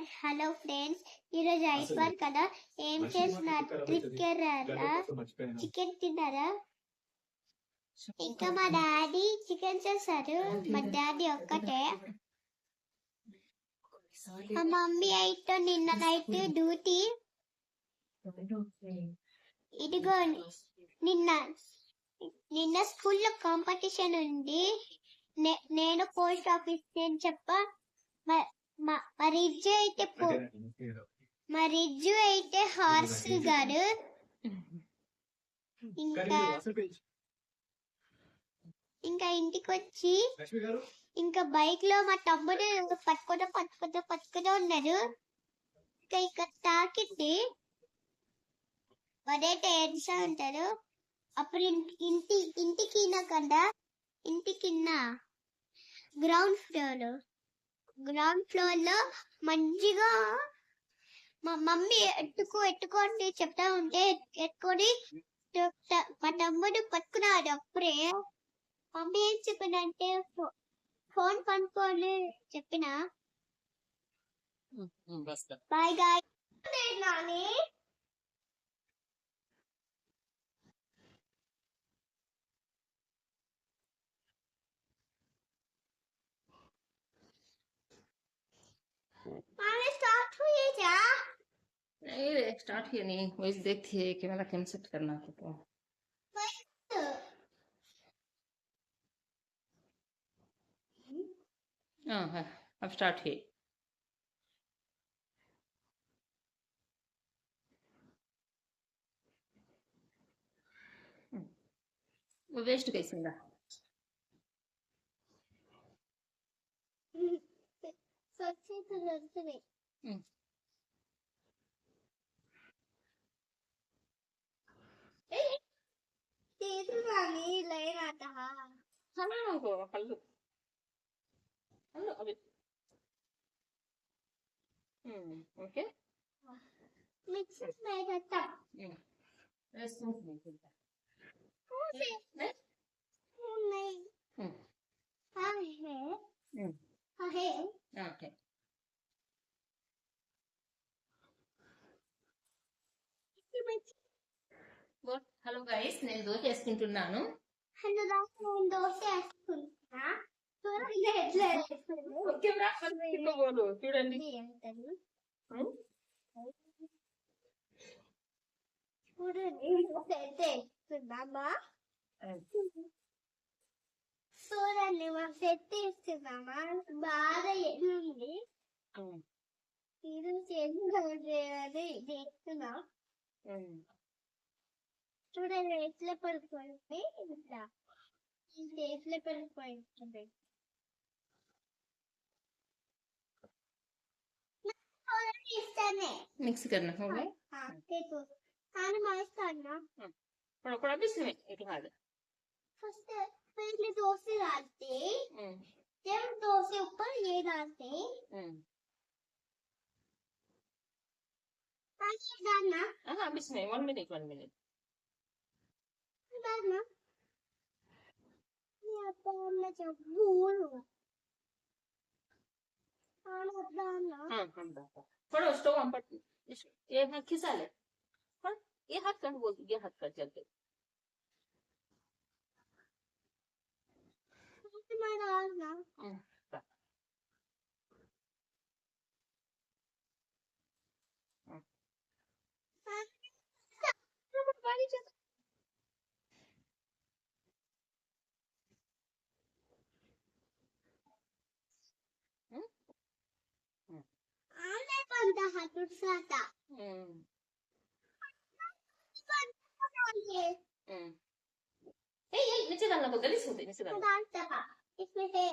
Hello friends ఈరోజు ఐస్వార్ కదా ఏం చేస్తున్నారు? ట్రిప్కి వెళ్ళారా చికెన్ తిన్నారా? ఇంకా మా డాడీ చికెన్ చేశారు. మా డాడీ ఒక్కటే. మా మమ్మీ అయితే నిన్న నైట్ డ్యూటీ. ఇదిగో నిన్న నిన్న స్కూల్లో కాంపిటీషన్ ఉంది. నేను పోస్ట్ ఆఫీస్ అని చెప్ప మ- మ- మా రిజ్జు అయితే పో- మా రిజ్జు అయితే హార్స్ గారు ఇంకా ఇంకా ఇంటికి వచ్చి ఇంకా బైక్లో మా తమ్ముడు పట్టుకుంటూ పట్టుకుంటూ పట్టుకుంటూ ఉన్నారు ఇంకా ఇక్కడ తాకింది అదైతే ఏడ్చా ఉంటారు అప్పుడు ఇంటి ఇంటి కింద కదా ఇంటి కింద గ్రౌండ్ ఫ్లోర్ గ్రౌండ్ ఫ్లోర్లో మంచిగా మా మమ్మీ ఎత్తుకో ఎత్తుకోండి చెప్తా ఉంటే చెప్తా- మా తమ్ముడు పట్టుకున్నాడు అప్పుడే. మమ్మీ ఏం చెప్పిందంటే ఫోన్ కనుక్కోని చెప్పిన. Bye guy. నాని. स्टार्ट हुई नहीं स्टार्ट किया नहीं। वही देखती है कि मेरा कैम सेट करना है तो। हाँ है अब स्टार्ट है वो वेस्ट कैसे వచ్చింది తీసు మామి లేనాట కళ్ళు కళ్ళు అవి ఓకే మిక్స్ మేకట్టం వేస్తూ మేకట్టం ఉన్నాయి hi hey okay. Hello guys నేను దోశ వేసుకుంటున్నాను. హలో చూడండి. చూడండి చూడండి దోశ అయితే వేస్తున్నామా చూడండి మా సెట్ ఇస్తున్నామా బాగా ఎల్లుంది ఇది చేయాలి చేస్తున్నాం చూడండి ఎట్లా పడిపోయింది ఇట్లా ఇది ఎట్లా పడిపోయింది ఇస్తానే మిక్స్ करना हो गया हाँ देखो खाना माइस करना थोड़ा थोड़ा भी इसमें एक हाथ फर्स्ट पहले इसमें दो से डालते हम्म। जब दो से ऊपर ये डालते हम्म। डालना। हाँ, हाँ, हाँ अब इसमें वन मिनट वन मिनट डालना। हाँ, थोड़ा स्टोव हम पर ये हाथ खिसा ले। ये हाथ कर बोल ये हाथ कर चलते इसमें डालना आने बनता है दूसरा हम्म ये हम्म ए ये नीचे डालना तो गलीस होते नीचे डालना डालता है इसमें है?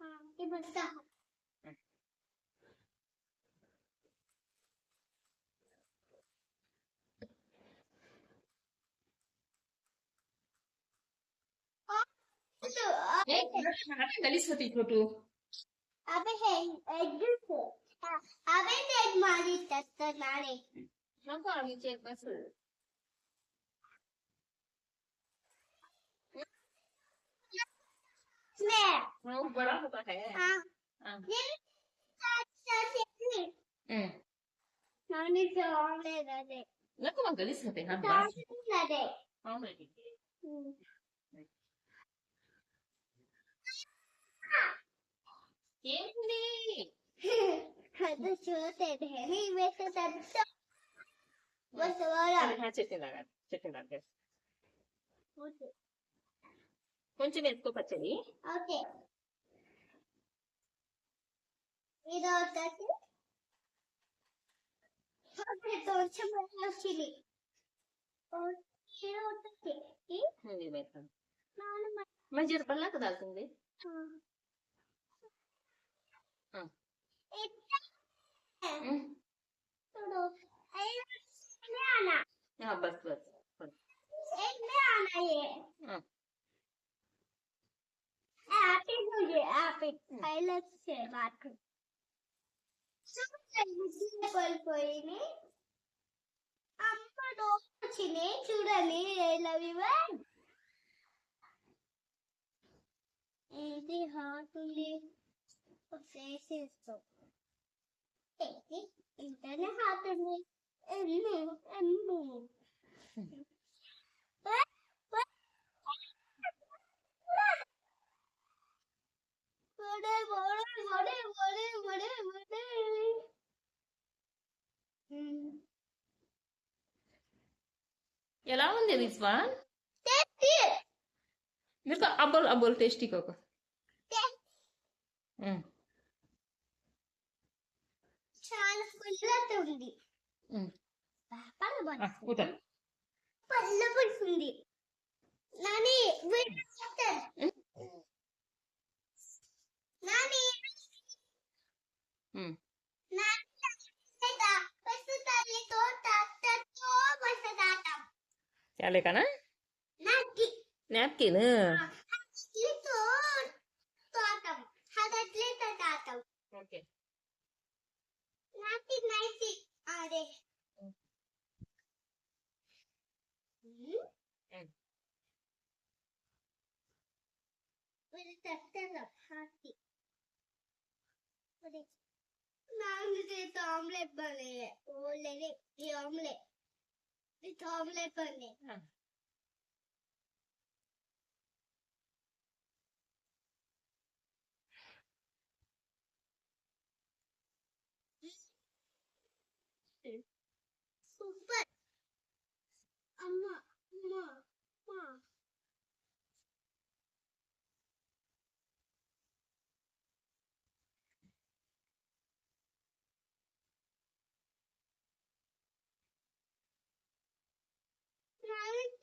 हाँ ये बनता है। गलीस होती छोटू अबे है। एग अबे एग मारी तत्त नारे नको नीचे बस इसमें वो बड़ा होता है हाँ नानी से आमे दे लको मैं गली से पे ना बात ना दे आमे दे हिंदी हाँ तो छोटे थे नहीं वैसे सब बस वाला हाँ चेते लगा चेते लगा కొంచెం వేసుకో పచ్చడి ఓకే ఇది వచ్చేసి ఓకే కొంచెం వచ్చింది ఇది వచ్చేసి ఇది వేస్తాను నాన్న మరి జర పల్లాక దాల్సింది ఆ. చూడు आना బస్ బస్ एक में आना ये happy new year happy I love say mark కోల్పోయి అమ్మ డోర్ వచ్చింది ఐ లవ్ యు ఇది హార్ట్ ఉంది ఫేస్ ఇస్తాం ఇంటనే హార్ట్ ఉంది ఎన్ను ఎన్ను. ఎలా ఉంది రిజ్వాన్ టేస్టీ మీరు అబ్బోల్ అబ్బోల్ టేస్టీ కోక చాలా పుల్లగా ఉంది పల్ల కూత పల్ల పులుసుంది నాని వీడియో చేస్తాను నాని నాని ಯಾಲೇಕನ ನ್ಯಾಪ್ಕಿನ್ ನಾನು ಆಮ್ಲೆಟ್ ಬನ್ನಿ ಓಲೆ ಆಮ್ಲೆಟ್ വിത്ത് ഓംലെറ്റ് തന്നെ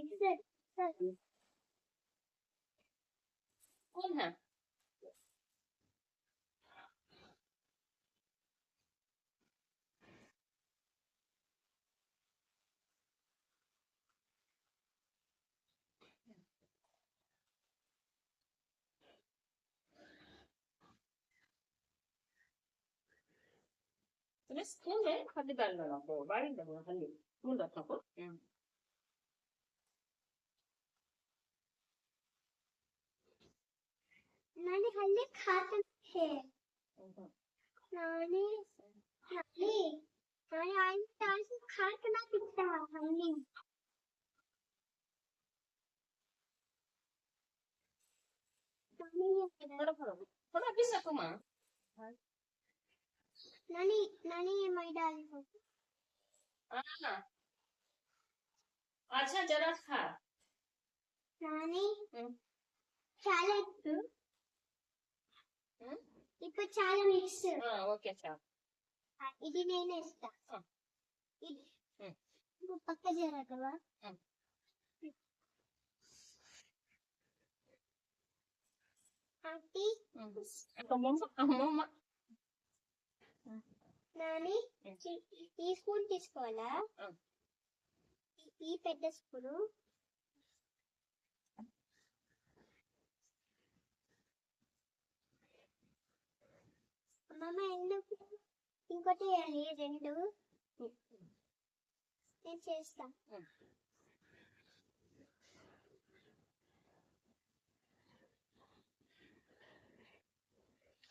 Ne güzel. Olha. Terus, ini kayak hadiah dalam bawa barang dan hal ini. Mudah takut. నాని హల్లి ఖాతం హే నాని నాని నాని ఆయన తాసి ఖాతనా పిచ్చా హల్లి थोड़ा भी सको माँ नानी नानी ये मैं डाल हाँ अच्छा जरा खा नानी सैलेड చాలా ఓకే సార్. ఇది నేనే ఇస్తా. ఇది. పక్క జరగవా అమ్మమ్మ నాని ఈ స్పూన్ తీసుకోవాలా? ఈ పెద్ద స్పూను. అమ్మమ్మ ఎందుకు? ఇంకోటి వేయాలి రెండు. నేను చేస్తా.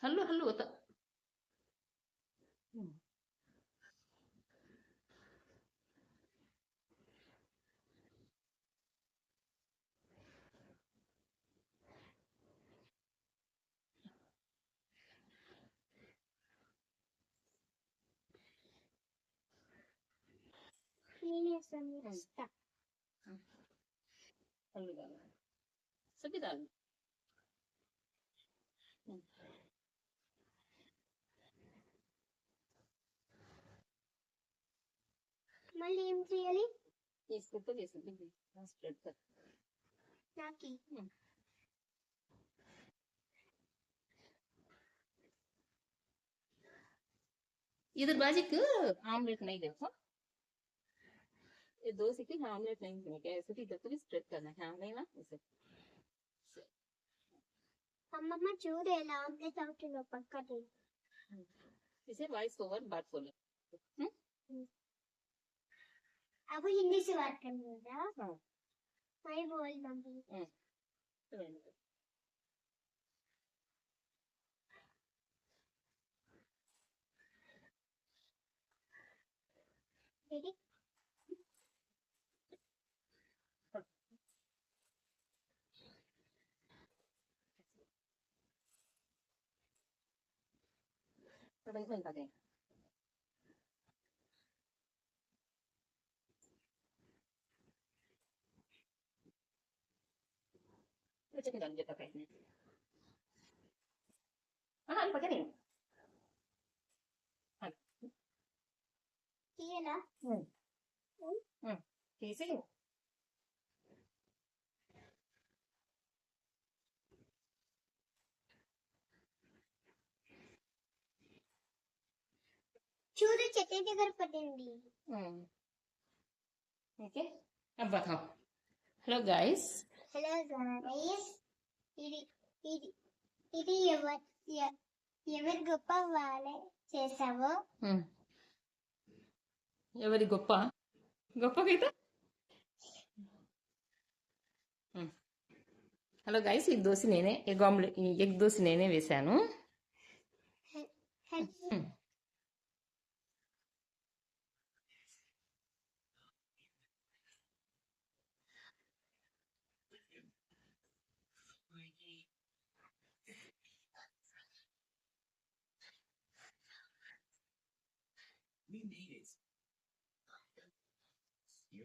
హలో హల్లు होता నేను వేస్తాను మీరు ఇస్తా हल्लू डालना सभी डालना మళ్ళీ ఏం చేయాలి इसको तो जैसे भी स्प्रेड कर నాకి इधर बाजी को आमलेट नहीं देखो ये दो सीटी आमलेट नहीं देने ऐसे भी इधर को भी स्प्रेड करना है नहीं ना ऐसे అమ్మమ్మ చూడు ఎలా ఆమ్లెట్ అవుతుందో పక్కది इसे वॉइस ओवर बात बोले అవి హిందీ से बात करनी होगा हाँ मैं बोल दूंगी रेडी थोड़ा Macam mana dia pakai ni? Anak ni pakai ni? Kira lah. Hmm. Hmm. hmm. Kira sini. చూరు చెట్టు దగ్గర పడింది. Hmm. ఓకే అబ్బా హలో గాయస్ హలో గాయస్ ఇది ఇది ఇది ఎవరు ఎవరి గొప్ప వాళ్ళే చేసావో hmm. ఎవరి గొప్ప? గొప్ప గీత? హలో గైస్ ఈ దోశ నేనే ఎగ్ ఆమ్లెట్ ఎగ్ దోశ నేనే వేశాను. Hmm.